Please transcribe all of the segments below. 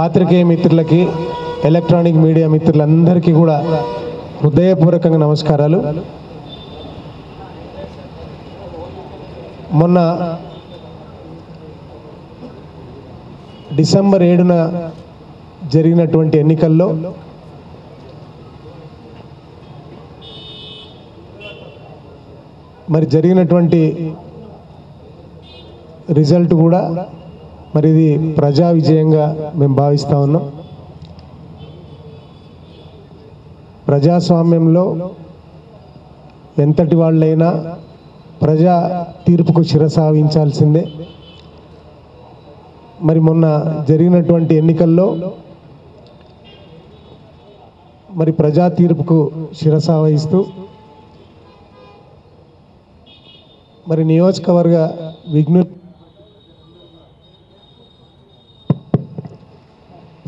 పాత్రికేయ మిత్రులకి electronic media మిత్రులందరికీ కూడా హృదయపూర్వకంగా నమస్కారాలు. మొన్న డిసెంబర్ ఏడున జరిగినటువంటి ఎన్నికల్లో మరి జరిగినటువంటి రిజల్ట్ కూడా మరి ఇది ప్రజా విజయంగా మేము భావిస్తా ఉన్నాం. ప్రజాస్వామ్యంలో ఎంతటి వాళ్ళైనా ప్రజా తీర్పుకు శిరసావించాల్సిందే మరి మొన్న జరిగినటువంటి ఎన్నికల్లో మరి ప్రజా తీర్పుకు శిరసావహిస్తూ మరి నియోజకవర్గ విజ్ఞప్తి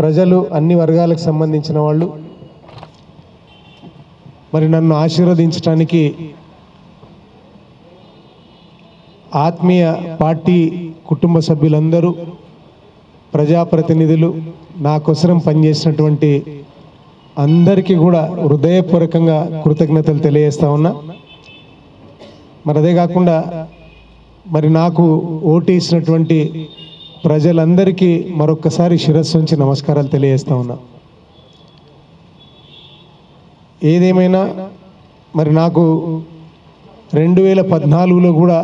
ప్రజలు అన్ని వర్గాలకు సంబంధించిన వాళ్ళు మరి నన్ను ఆశీర్వదించడానికి ఆత్మీయ పార్టీ కుటుంబ సభ్యులందరూ ప్రజాప్రతినిధులు నా కోసరం పనిచేసినటువంటి అందరికీ కూడా హృదయపూర్వకంగా కృతజ్ఞతలు తెలియజేస్తా ఉన్నా. మరి అదే కాకుండా మరి నాకు ఓటేసినటువంటి ప్రజలందరికీ మరొక్కసారి శిరస్సు నుంచి నమస్కారాలు తెలియజేస్తా ఉన్నా. ఏదేమైనా మరి నాకు రెండు వేల పద్నాలుగులో కూడా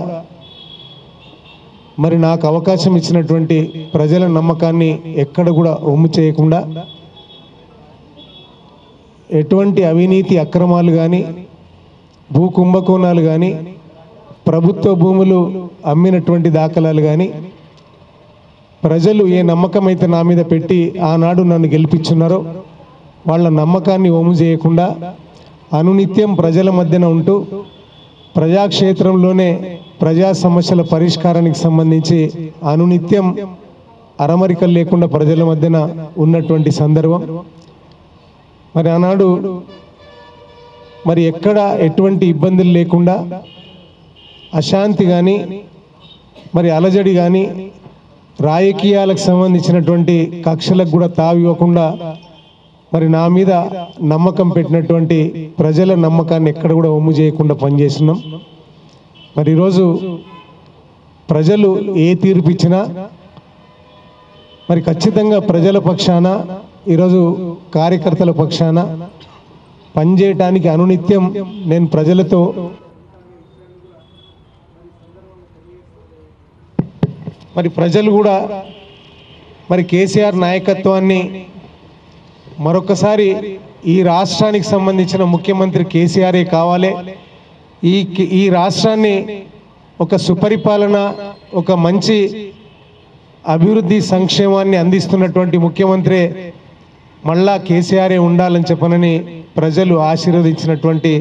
మరి నాకు అవకాశం ఇచ్చినటువంటి ప్రజల నమ్మకాన్ని ఎక్కడ కూడా ఒమ్ము చేయకుండా ఎటువంటి అవినీతి అక్రమాలు కానీ భూ కుంభకోణాలు కానీ ప్రభుత్వ భూములు అమ్మినటువంటి దాఖలాలు కానీ ప్రజలు ఏ నమ్మకం అయితే నా మీద పెట్టి ఆనాడు నన్ను గెలిపించున్నారో వాళ్ళ నమ్మకాన్ని ఒమ్ము చేయకుండా అనునిత్యం ప్రజల మధ్యన ఉంటూ ప్రజాక్షేత్రంలోనే ప్రజా సమస్యల పరిష్కారానికి సంబంధించి అనునిత్యం అరమరికలు లేకుండా ప్రజల మధ్యన ఉన్నటువంటి సందర్భం. మరి ఆనాడు మరి ఎక్కడ ఎటువంటి ఇబ్బందులు లేకుండా అశాంతి కానీ మరి అలజడి కానీ రాజకీయాలకు సంబంధించినటువంటి కక్షలకు కూడా తావివ్వకుండా మరి నా మీద నమ్మకం పెట్టినటువంటి ప్రజల నమ్మకాన్ని ఎక్కడ కూడా ఒమ్ము చేయకుండా పనిచేస్తున్నాం. మరి ఈరోజు ప్రజలు ఏ తీర్పు ఇచ్చినా మరి ఖచ్చితంగా ప్రజల పక్షాన ఈరోజు కార్యకర్తల పక్షాన పనిచేయటానికి అనునిత్యం నేను ప్రజలతో మరి ప్రజలు కూడా మరి కేసీఆర్ నాయకత్వాన్ని మరొకసారి ఈ రాష్ట్రానికి సంబంధించిన ముఖ్యమంత్రి కేసీఆరే కావాలి. ఈ ఈ రాష్ట్రాన్ని ఒక సుపరిపాలన ఒక మంచి అభివృద్ధి సంక్షేమాన్ని అందిస్తున్నటువంటి ముఖ్యమంత్రి మళ్ళా కేసీఆరే ఉండాలని చెప్పనని ప్రజలు ఆశీర్వదించినటువంటి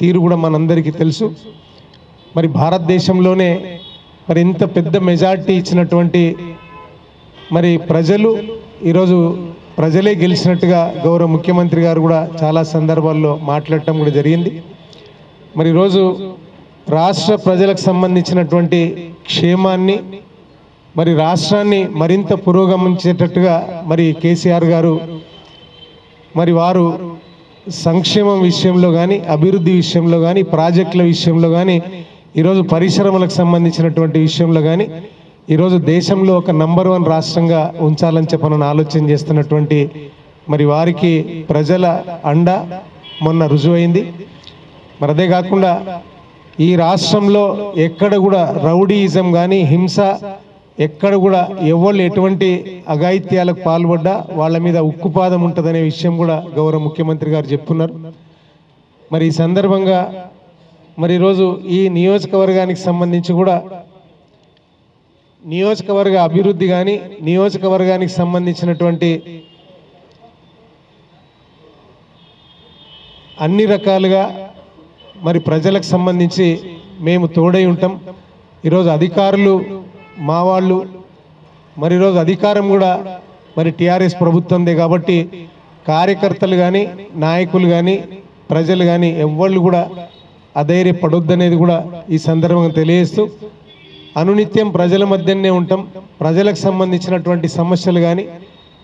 తీరు కూడా మనందరికీ తెలుసు. మరి భారతదేశంలోనే మరి ఇంత పెద్ద మెజార్టీ ఇచ్చినటువంటి మరి ప్రజలు ఈరోజు ప్రజలే గెలిచినట్టుగా గౌరవ ముఖ్యమంత్రి గారు కూడా చాలా సందర్భాల్లో మాట్లాడటం కూడా జరిగింది. మరి ఈరోజు రాష్ట్ర ప్రజలకు సంబంధించినటువంటి క్షేమాన్ని మరి రాష్ట్రాన్ని మరింత పురోగమించేటట్టుగా మరి కేసీఆర్ గారు మరి వారు సంక్షేమం విషయంలో కానీ అభివృద్ధి విషయంలో కానీ ప్రాజెక్టుల విషయంలో కానీ ఈరోజు పరిశ్రమలకు సంబంధించినటువంటి విషయంలో కానీ ఈరోజు దేశంలో ఒక నంబర్ వన్ రాష్ట్రంగా ఉంచాలని చెప్పనని ఆలోచన చేస్తున్నటువంటి మరి వారికి ప్రజల అండ మొన్న రుజువైంది. మరి అదే కాకుండా ఈ రాష్ట్రంలో ఎక్కడ కూడా రౌడీయిజం కానీ హింస ఎక్కడ కూడా ఎవరు ఎటువంటి అఘాయిత్యాలకు పాల్పడ్డా వాళ్ళ మీద ఉక్కుపాదం ఉంటుందనే విషయం కూడా గౌరవ ముఖ్యమంత్రి గారు చెప్తున్నారు మరి ఈ సందర్భంగా మరి ఈరోజు ఈ నియోజకవర్గానికి సంబంధించి కూడా నియోజకవర్గ అభివృద్ధి కానీ నియోజకవర్గానికి సంబంధించినటువంటి అన్ని రకాలుగా మరి ప్రజలకు సంబంధించి మేము తోడై ఉంటాం. ఈరోజు అధికారులు మా వాళ్ళు మరి ఈరోజు అధికారం కూడా మరి టీఆర్ఎస్ ప్రభుత్వందే కాబట్టి కార్యకర్తలు కానీ నాయకులు కానీ ప్రజలు కానీ ఎవళ్ళు కూడా అధైర్యపడొద్దనేది కూడా ఈ సందర్భంగా తెలియజేస్తూ అనునిత్యం ప్రజల మధ్యనే ఉంటాం. ప్రజలకు సంబంధించినటువంటి సమస్యలు కానీ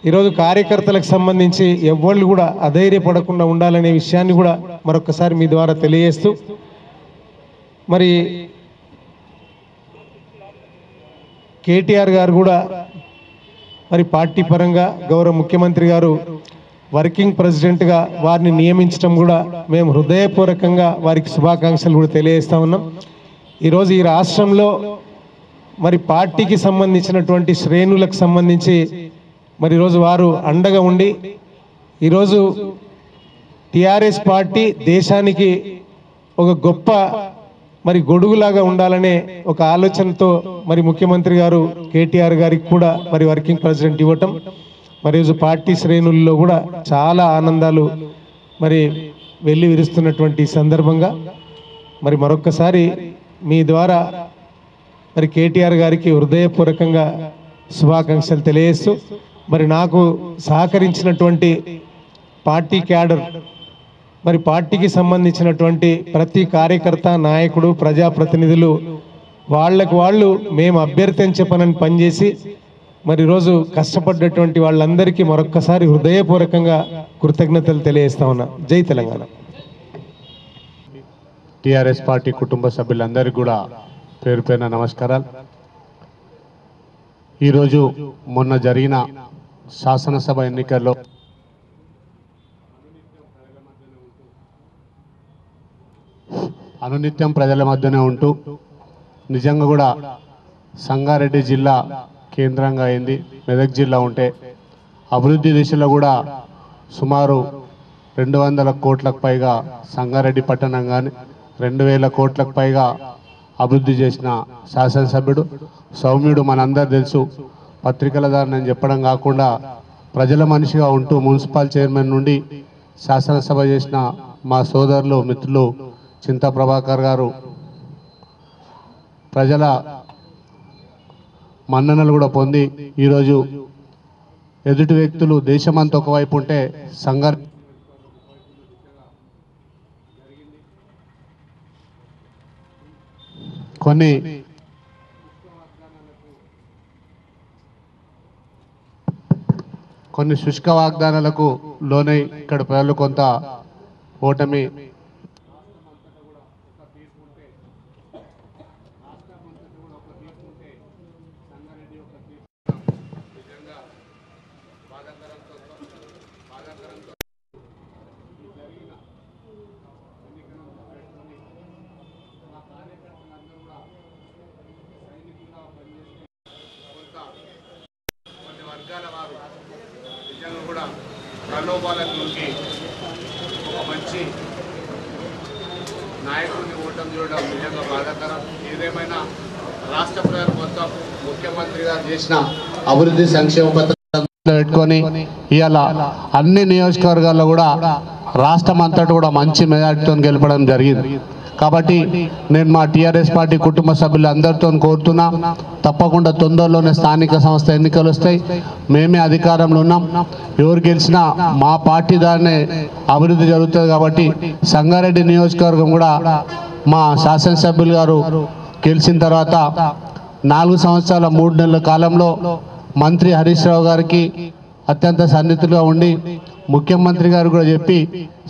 ఈరోజు కార్యకర్తలకు సంబంధించి ఎవళ్ళు కూడా అధైర్యపడకుండా ఉండాలనే విషయాన్ని కూడా మరొకసారి మీ ద్వారా తెలియజేస్తూ మరి కేటీఆర్ గారు కూడా మరి పార్టీ పరంగా గౌరవ ముఖ్యమంత్రి గారు వర్కింగ్ ప్రెసిడెంట్గా వారిని నియమించడం కూడా మేము హృదయపూర్వకంగా వారికి శుభాకాంక్షలు కూడా తెలియజేస్తా ఉన్నాం. ఈరోజు ఈ రాష్ట్రంలో మరి పార్టీకి సంబంధించినటువంటి శ్రేణులకు సంబంధించి మరి ఈరోజు వారు అండగా ఉండి ఈరోజు టిఆర్ఎస్ పార్టీ దేశానికి ఒక గొప్ప మరి గొడుగులాగా ఉండాలనే ఒక ఆలోచనతో మరి ముఖ్యమంత్రి గారు కేటీఆర్ గారికి కూడా మరి వర్కింగ్ ప్రెసిడెంట్ ఇవ్వటం మరి ఈరోజు పార్టీ శ్రేణుల్లో కూడా చాలా ఆనందాలు మరి వెళ్ళి విరుస్తున్నటువంటి సందర్భంగా మరి మరొక్కసారి మీ ద్వారా మరి కేటీఆర్ గారికి హృదయపూర్వకంగా శుభాకాంక్షలు తెలియజేస్తూ మరి నాకు సహకరించినటువంటి పార్టీ క్యాడర్ మరి పార్టీకి సంబంధించినటువంటి ప్రతి కార్యకర్త నాయకుడు ప్రజాప్రతినిధులు వాళ్ళకు వాళ్ళు మేము అభ్యర్థించే పనని పనిచేసి మరి ఈరోజు కష్టపడ్డటువంటి వాళ్ళందరికీ మరొక్కసారి హృదయపూర్వకంగా కృతజ్ఞతలు తెలియజేస్తా ఉన్నా. జై తెలంగాణ. టిఆర్ఎస్ పార్టీ కుటుంబ సభ్యులందరికీ కూడా పేరు పేరున నమస్కారాలు. ఈరోజు మొన్న జరిగిన శాసనసభ ఎన్నికల్లో అనునిత్యం ప్రజల మధ్యనే ఉంటూ నిజంగా కూడా సంగారెడ్డి జిల్లా కేంద్రంగా అయింది. మెదక్ జిల్లా ఉంటే అభివృద్ధి దిశలో కూడా సుమారు రెండు వందల కోట్లకు పైగా సంగారెడ్డి పట్టణం కానీ రెండు వేల కోట్లకు పైగా అభివృద్ధి చేసిన శాసనసభ్యుడు సౌమ్యుడు మనందరు తెలుసు. పత్రికల దారిని చెప్పడం కాకుండా ప్రజల మనిషిగా ఉంటూ మున్సిపల్ చైర్మన్ నుండి శాసనసభ చేసిన మా సోదరులు మిత్రులు చింతా ప్రభాకర్ గారు ప్రజల మన్ననలు కూడా పొంది ఈరోజు ఎదుటి వ్యక్తులు దేశమంతా ఒకవైపు ఉంటే సంఘర్ కొన్ని కొన్ని శుష్క వాగ్దానాలకు లోనై ఇక్కడ ప్రజలు కొంత ఓటమి నిజంగా కూడా ప్రలోభాలకు లొంగి ఒక మంచి నాయకుడిని ఓటం చూడడం నిజంగా బాధాకరం. ఏదేమైనా రాష్ట్ర ప్రజలు మొత్తం ముఖ్యమంత్రి గారు చేసిన అభివృద్ధి సంక్షేమ పథకాలు పెట్టుకొని ఇవాళ అన్ని నియోజకవర్గాల్లో కూడా రాష్ట్రం అంతటా కూడా మంచి మెజార్టీతో గెలపడం జరిగింది. కాబట్టి నేను మా టీఆర్ఎస్ పార్టీ కుటుంబ సభ్యులు అందరితో కోరుతున్నా తప్పకుండా తొందరలోనే స్థానిక సంస్థ ఎన్నికలు వస్తాయి. మేమే అధికారంలో ఉన్నాం. ఎవరు గెలిచినా మా పార్టీ దారినే అభివృద్ధి జరుగుతుంది కాబట్టి సంగారెడ్డి నియోజకవర్గం కూడా మా శాసనసభ్యులు గారు గెలిచిన తర్వాత నాలుగు సంవత్సరాల మూడు నెలల కాలంలో మంత్రి హరీష్ రావు గారికి అత్యంత సన్నిహితులుగా ఉండి ముఖ్యమంత్రి గారు కూడా చెప్పి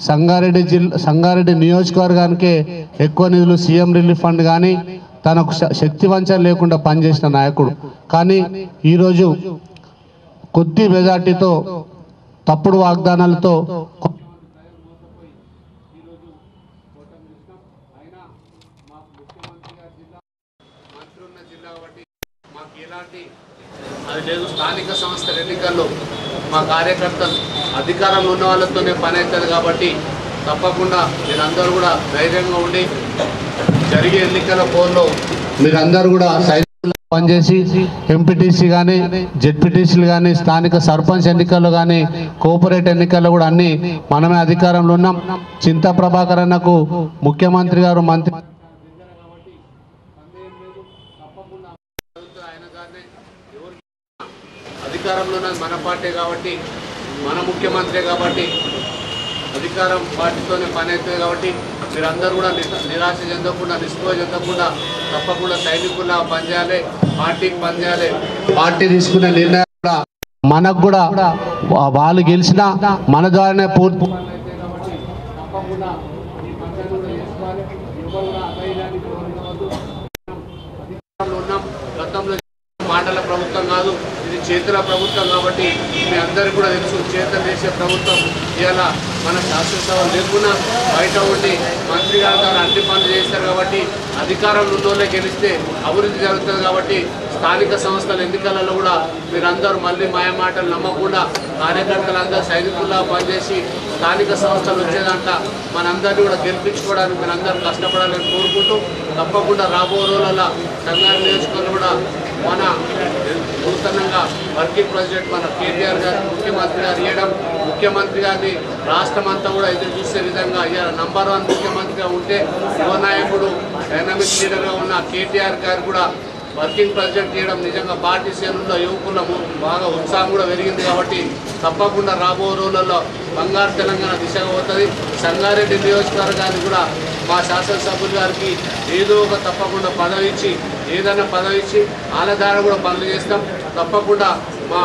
సంగారెడ్డి జిల్లా సంగారెడ్డి నియోజకవర్గానికే ఎక్కువ నిధులు సీఎం రిలీఫ్ ఫండ్ కానీ తనకు శక్తి వంచన లేకుండా పనిచేసిన నాయకుడు. కానీ ఈరోజు కొద్ది మెజార్టీతో తప్పుడు వాగ్దానాలతో మాకు ఎలాంటి అది లేదు స్థానిక సంస్థల ఎన్నికల్లో మా కార్యకర్తలు అధికారంలో ఉన్న వాళ్ళతోనే పని అవుతుంది కాబట్టి తప్పకుండా మీరందరూ కూడా ధైర్యంగా ఉండి జరిగే ఎన్నికల పోల్లో మీరందరూ కూడా పనిచేసి ఎంపీటీసీ కానీ జెడ్పీటీసీలు కానీ స్థానిక సర్పంచ్ ఎన్నికల్లో కానీ కోఆపరేట్ ఎన్నికల్లో కూడా అన్ని మనమే అధికారంలో ఉన్నాం. చింతా ప్రభాకర్ అన్నకు ముఖ్యమంత్రి గారు మంత్రి అధికారంలో మన పార్టీ కాబట్టి మన ముఖ్యమంత్రి కాబట్టి అధికారం పార్టీతోనే పని అవుతుంది కాబట్టి మీరందరూ కూడా నిరాశ చెందకుండా నిస్పృహ చెందకుండా తప్పకుండా సైనికుల్లా పనిచేయాలి పార్టీకి పనిచేయాలి. పార్టీ తీసుకునే నిర్ణయం కూడా మనకు కూడా వాళ్ళు గెలిచినా మన ద్వారానే పూర్తి తప్పకుండా గతంలో మాటల ప్రభుత్వం కాదు. చేతుల ప్రభుత్వం కాబట్టి మీ అందరికీ కూడా తెలుసు చేతులు చేసే ప్రభుత్వం ఇలా మన శాసనసభ లేకుండా బయట ఉండి మంత్రి గారు ద్వారా అన్ని పనులు చేస్తారు కాబట్టి అధికారంలో ఉన్నోళ్ళే గెలిస్తే అభివృద్ధి జరుగుతుంది కాబట్టి స్థానిక సంస్థల ఎన్నికలలో కూడా మీరందరూ మళ్ళీ మాయమాటలు నమ్మకుండా కార్యకర్తలందరూ సైనికుల్లా పనిచేసి స్థానిక సంస్థలు వచ్చేదంట మనందరినీ కూడా గెలిపించుకోవడానికి మీరందరూ కష్టపడాలని కోరుకుంటూ తప్పకుండా రాబో రోజులలో సంఘాన్ని నియోజకవర్గం కూడా మన నూతనంగా వర్కింగ్ ప్రెసిడెంట్ మన కేటీఆర్ గారు ముఖ్యమంత్రి గారు ఇవ్వడం ముఖ్యమంత్రి గారిని రాష్ట్రం అంతా కూడా ఎదురు చూసే విధంగా ఇలా నంబర్ వన్ ముఖ్యమంత్రిగా ఉంటే యువనాయకుడు డైనమిక్ లీడర్గా ఉన్న కేటీఆర్ గారు కూడా వర్కింగ్ ప్రెసిడెంట్ చేయడం నిజంగా పార్టీ శ్రేణుల్లో యువకుల బాగా ఉత్సాహం కూడా పెరిగింది కాబట్టి తప్పకుండా రాబో రోజులలో బంగారు తెలంగాణ దిశగా పోతుంది. సంగారెడ్డి నియోజకవర్గానికి కూడా మా శాసనసభ్యులు గారికి ఏదో ఒక తప్పకుండా పదవి ఇచ్చి ఏదైనా పదవి ఇచ్చి వాళ్ళ ద్వారా కూడా పనులు చేస్తాం. తప్పకుండా మా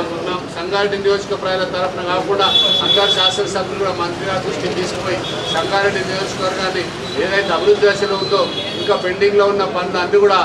సంగారెడ్డి నియోజక ప్రజల తరఫున కాకుండా అందరు శాసనసభ్యులు కూడా మంత్రి గారి దృష్టికి తీసుకుపోయి సంగారెడ్డి నియోజకవర్గాన్ని ఏదైతే అభివృద్ధి దశలో ఉందో ఇంకా పెండింగ్లో ఉన్న పనులు అన్నీ కూడా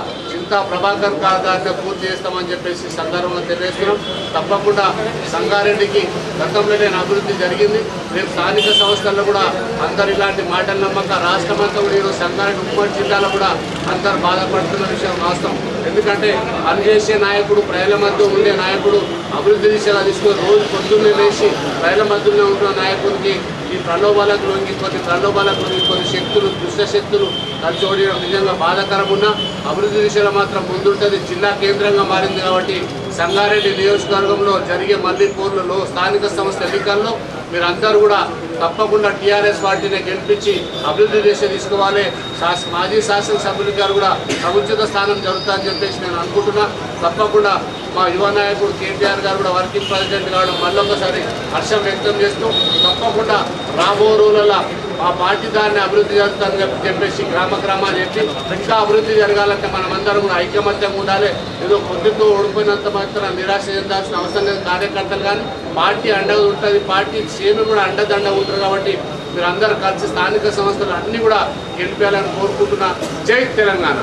ఇంకా ప్రభాకర్ కాదాన్ని పూర్తి చేస్తామని చెప్పేసి సందర్భంగా తెలియజేస్తున్నాం. తప్పకుండా సంగారెడ్డికి గతంలోనే అభివృద్ధి జరిగింది. రేపు స్థానిక సంస్థల్లో కూడా అందరు ఇలాంటి మాటలు నమ్మక రాష్ట్రమంతా కూడా ఈరోజు సంగారెడ్డి ఉమ్మడి జిల్లాలో కూడా అందరు బాధపడుతున్న విషయం వాస్తవం. ఎందుకంటే పనిచేసే నాయకుడు ప్రజల మధ్య ఉండే నాయకుడు అభివృద్ధి దిశగా తీసుకొని రోజు పొద్దున్నే లేచి ప్రజల మధ్యలో ఉంటున్న నాయకుడికి ఈ ప్రలోభాలకు లొంగిపోతే ప్రలోభాలకు లొంగిపోతే కొన్ని శక్తులు దుష్టశక్తులు కలిసి ఓడియడం నిజంగా బాధాకరమున్న అభివృద్ధి దిశలో మాత్రం ముందుంటుంది. జిల్లా కేంద్రంగా మారింది కాబట్టి సంగారెడ్డి నియోజకవర్గంలో జరిగే మళ్ళీ పోర్లలో స్థానిక సంస్థ ఎన్నికల్లో మీరందరూ కూడా తప్పకుండా టీఆర్ఎస్ పార్టీని గెలిపించి అభివృద్ధి దిశ తీసుకోవాలి. శాస మాజీ శాసనసభ్యులు గారు కూడా సముచిత స్థానం జరుగుతుందని చెప్పేసి నేను అనుకుంటున్నా. తప్పకుండా మా యువ నాయకుడు కేటీఆర్ గారు కూడా వర్కింగ్ ప్రెసిడెంట్ కావడం మళ్ళొకసారి హర్షం వ్యక్తం చేస్తూ తప్పకుండా రాబో రోజులలో ఆ పార్టీ దాన్ని అభివృద్ధి చేస్తారని చెప్పి చెప్పేసి గ్రామ గ్రామాన్ని చెప్పి ఇంకా అభివృద్ధి జరగాలంటే మనమందరం కూడా ఐకమత్యంగా ఉండాలి. ఏదో పొద్దుతో ఓడిపోయినంత మాత్రం నిరాశ చెందాల్సిన అవసరం లేదు. కార్యకర్తలు కానీ పార్టీ అండగా ఉంటుంది. పార్టీ సీఎం కూడా అండదండగా ఉంటారు కాబట్టి మీరు అందరూ కలిసి స్థానిక సంస్థలు అన్నీ కూడా గెలిపేయాలని కోరుకుంటున్నా. జై తెలంగాణ.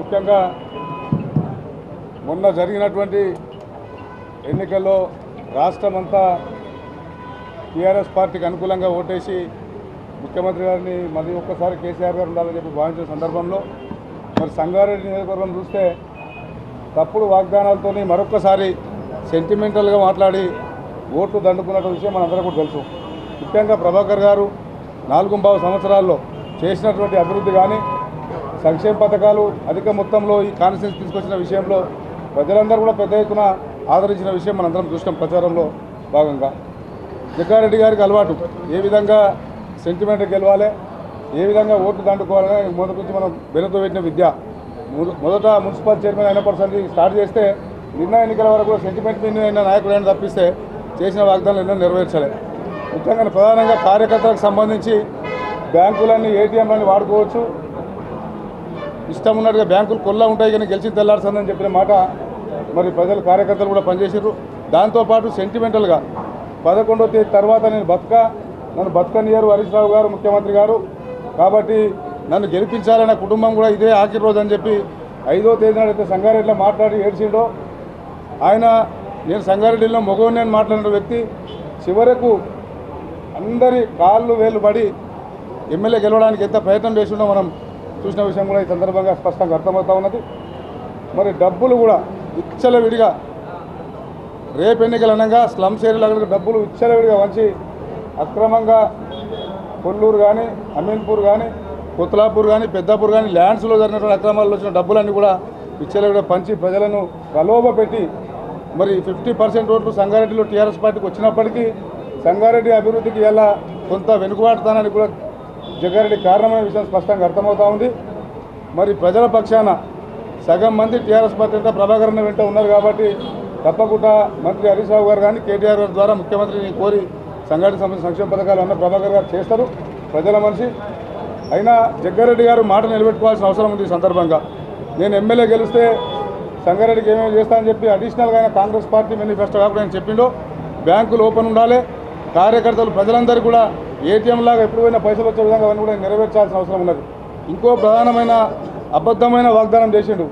ముఖ్యంగా మొన్న జరిగినటువంటి ఎన్నికల్లో రాష్ట్రమంతా టీఆర్ఎస్ పార్టీకి అనుకూలంగా ఓటేసి ముఖ్యమంత్రి గారిని మళ్ళీ ఒక్కసారి కేసీఆర్ గారు ఉండాలని చెప్పి భావించిన సందర్భంలో మరి సంగారెడ్డి నియోజకవర్గం చూస్తే తప్పుడు వాగ్దానాలతో మరొక్కసారి సెంటిమెంటల్గా మాట్లాడి ఓట్లు దండుకున్న విషయం మనందరం కూడా తెలుసు. ముఖ్యంగా ప్రభాకర్ గారు నాలుగు పావు సంవత్సరాల్లో చేసినటువంటి అభివృద్ధి కానీ సంక్షేమ పథకాలు అధిక మొత్తంలో ఈ కాన్స్టిట్యూన్స్ తీసుకొచ్చిన విషయంలో ప్రజలందరూ కూడా పెద్ద ఎత్తున ఆదరించిన విషయం మనందరం చూసినాం ప్రచారంలో భాగంగా. జగ్గారెడ్డి గారికి అలవాటు. ఏ విధంగా సెంటిమెంట్ గెలవాలి ఏ విధంగా ఓట్లు దండుకోవాలని మొదటి నుంచి మనం వెనుతో పెట్టిన విద్య. మొదట మున్సిపల్ చైర్మన్ అయిన పర్సన్ స్టార్ట్ చేస్తే నిన్న ఎన్నికల వరకు కూడా సెంటిమెంట్ మీద అయిన నాయకుడు అయినా తప్పిస్తే చేసిన వాగ్దానాలు ఎన్నో నెరవేర్చాలి. ముఖ్యంగా ప్రధానంగా కార్యకర్తలకు సంబంధించి బ్యాంకులన్నీ ఏటీఎంలన్నీ వాడుకోవచ్చు. ఇష్టం ఉన్నట్టుగా బ్యాంకులు కొల్లా ఉంటాయి కానీ గెలిచి తెల్లాడుతుందని చెప్పిన మాట మరి ప్రజల కార్యకర్తలు కూడా పనిచేసారు దాంతోపాటు సెంటిమెంటల్గా పదకొండో తేదీ తర్వాత నేను బతుక నన్ను బతుకనియారు హరీష్ రావు గారు ముఖ్యమంత్రి గారు. కాబట్టి నన్ను గెలిపించాలన్న కుటుంబం కూడా ఇదే ఆఖరి రోజు అని చెప్పి ఐదో తేదీ నాడైతే సంగారెడ్డిలో మాట్లాడి ఏడ్చిండో. ఆయన నేను సంగారెడ్డిలో మగవని అని మాట్లాడిన వ్యక్తి. చివరకు అందరి కాళ్ళు వేలు పడి ఎమ్మెల్యే గెలవడానికి ఎంత ప్రయత్నం చేసిండో మనం చూసిన విషయం కూడా ఈ సందర్భంగా స్పష్టంగా అర్థమవుతా ఉన్నది. మరి డబ్బులు కూడా విచ్చలవిడిగా రేపు ఎన్నికలు అనగా స్లమ్స్ ఏరియాలకు డబ్బులు విచ్చలవిడిగా వంచి అక్రమంగా కొల్లూరు కానీ అమీన్పూర్ కానీ కొత్తలాపూర్ కానీ పెద్దాపూర్ కానీ ల్యాండ్స్లో జరిగినటువంటి అక్రమాల్లో వచ్చిన డబ్బులన్నీ కూడా విచ్చలవిడిగా పంచి ప్రజలను ప్రలోభ పెట్టి మరి ఫిఫ్టీ పర్సెంట్ ఓట్లు సంగారెడ్డిలో టీఆర్ఎస్ పార్టీకి వచ్చినప్పటికీ సంగారెడ్డి అభివృద్ధికి ఎలా కొంత వెనుకబాటుతానని కూడా జగ్గారెడ్డి కారణమైన విషయం స్పష్టంగా అర్థమవుతా ఉంది. మరి ప్రజల పక్షాన సగం మంది టీఆర్ఎస్ పార్టీ అంతా ప్రభాకరణ వెంట ఉన్నారు కాబట్టి తప్పకుండా మంత్రి హరీష్ రావు గారు కానీ కేటీఆర్ గారి ద్వారా ముఖ్యమంత్రిని కోరి సంఘటన సంబంధించిన సంక్షేమ పథకాలు అన్న ప్రభాకర్ గారు చేస్తారు. ప్రజల మనిషి. అయినా జగ్గారెడ్డి గారు మాట నిలబెట్టుకోవాల్సిన అవసరం ఉంది ఈ సందర్భంగా. నేను ఎమ్మెల్యే గెలిస్తే సంగారెడ్డికి ఏమేమి చేస్తానని చెప్పి అడిషనల్గా ఆయన కాంగ్రెస్ పార్టీ మేనిఫెస్టో కాకుండా ఆయన చెప్పిండో. బ్యాంకులు ఓపెన్ ఉండాలి. కార్యకర్తలు ప్రజలందరూ కూడా ఏటీఎం లాగా ఎప్పుడు పోయినా పైసలు వచ్చే విధంగా అవన్నీ కూడా నెరవేర్చాల్సిన అవసరం ఉన్నది. ఇంకో ప్రధానమైన అబద్ధమైన వాగ్దానం చేసిండు.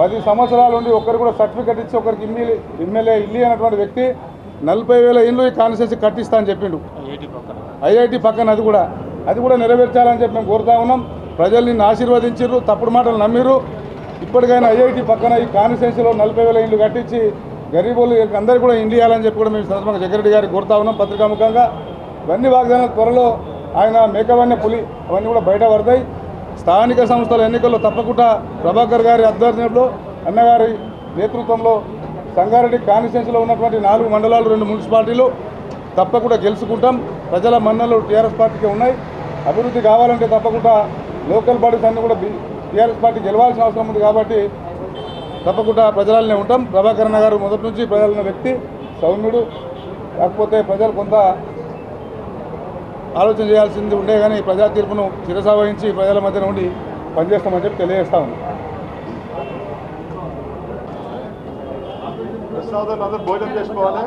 పది సంవత్సరాల నుండి ఒకరు కూడా సర్టిఫికెట్ ఇచ్చి ఒకరికి ఎమ్మెల్యే ఎమ్మెల్యే ఇల్లి అనేటువంటి వ్యక్తి నలభై వేల ఇల్లు ఈ కాన్స్టిట్యూన్సీ కట్టిస్తా అని చెప్పిండు. ఐఐటి పక్కన. అది కూడా. అది కూడా నెరవేర్చాలని చెప్పి మేము కోరుతా ఉన్నాం. ప్రజలు నిన్ను ఆశీర్వదించారు తప్పుడు మాటలు నమ్మిరు ఇప్పటికైనా ఐఐటి పక్కన ఈ కాన్స్టిట్యూన్సీలో నలభై వేల ఇల్లు కట్టించి గరీబులు అందరికీ కూడా ఇండి ఇవ్వాలని చెప్పి కూడా మేము సందర్భంగా జగ్గారెడ్డి గారికి కోరుతా ఉన్నాం పత్రికాముఖంగా. ఇవన్నీ వాగ్దానాలు త్వరలో ఆయన మేకవన్య పులి అవన్నీ కూడా బయట పడతాయి. స్థానిక సంస్థల ఎన్నికల్లో తప్పకుండా ప్రభాకర్ గారి ఆధ్వర్యంలో అన్నగారి నేతృత్వంలో సంగారెడ్డి కాన్స్టిట్యున్సీలో ఉన్నటువంటి నాలుగు మండలాలు రెండు మున్సిపాలిటీలు తప్పకుండా గెలుచుకుంటాం. ప్రజల మన్నలు టీఆర్ఎస్ పార్టీకి ఉన్నాయి. అభివృద్ధి కావాలంటే తప్పకుండా లోకల్ బాడీస్ అన్నీ కూడా టీఆర్ఎస్ పార్టీ గెలవాల్సిన అవసరం ఉంది కాబట్టి తప్పకుండా ప్రజలనే ఉంటాం. ప్రభాకరణ గారు మొదటి నుంచి ప్రజలన్న వ్యక్తి సౌమ్యుడు. కాకపోతే ప్రజలు కొంత ఆలోచన చేయాల్సింది ఉండే కానీ ప్రజా తీర్పును చిరసావహించి ప్రజల మధ్యన ఉండి పనిచేస్తామని చెప్పి తెలియజేస్తా ఉంది భోజనం చేసుకోవాలి.